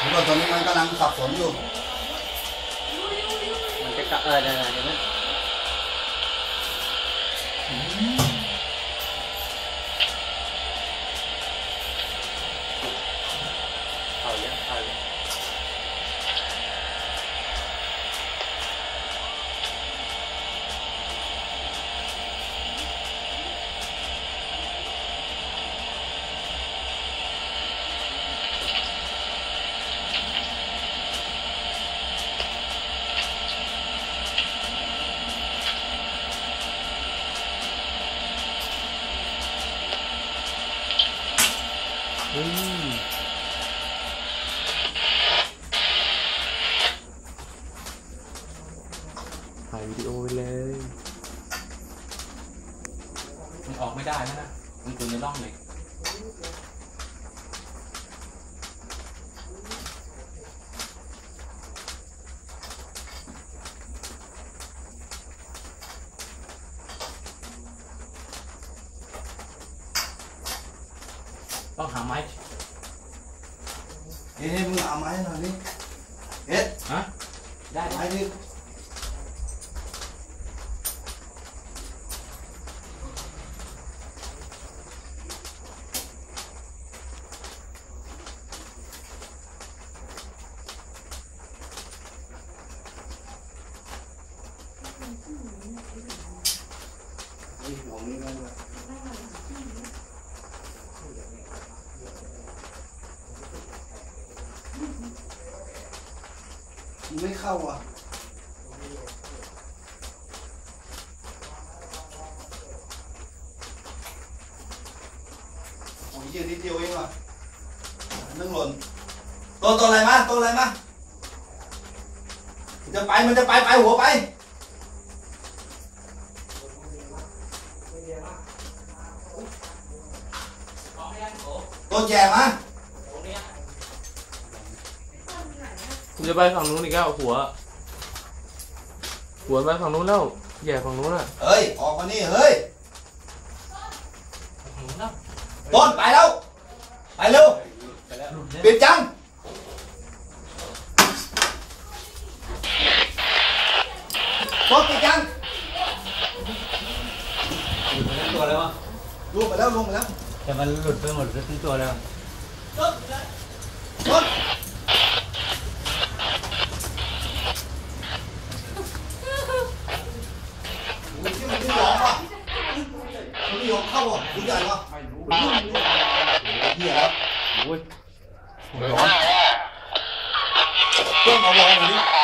ตำรวจตัวนี้มันกำลังสับสนอยู่ มันจะกระเออเดี๋ยวนะเดี๋ยวนะ อืมถ่ายวิดีโอไปเลย มันออกไม่ได้นะมันอยู่ในร่องเหล็ก ต้องหาไม้เฮ้ยมึงเอาไม้หน่อยดิเฮ็ดฮะได้ไม้ดิ นี่หัวมึงนั่นแหละมัน ไม่เข้าอะโอ้ยเยี่ยนิดเดียวเองว่ะนึ่งหล่นตัวตัวอะไรมาตัวอะไรมามันจะไปมันจะไปไปหัวไปตัวแย่มา จะไปฝั่งนู้นอีกแล้วหัว หัวไปฝั่งนู้นแล้วแย่ฝั่งนู้นอะเฮ้ย ออกมานี่เฮ้ยต้นไปแล้ว ไปเร็วปิดจังต้นปิดจังตัวแล้วอะล่วงไปแล้วล่วงไปแล้ว แต่มันหลุดไปหมดทั้งตัวแล้วต้นมึงที่มันที่หลอกว่ะมัน ไม่ยอมเข้าอะคุณใหญ่วะเหี้ยครับโอ้ยต้นเอาวอลหน่อยดิ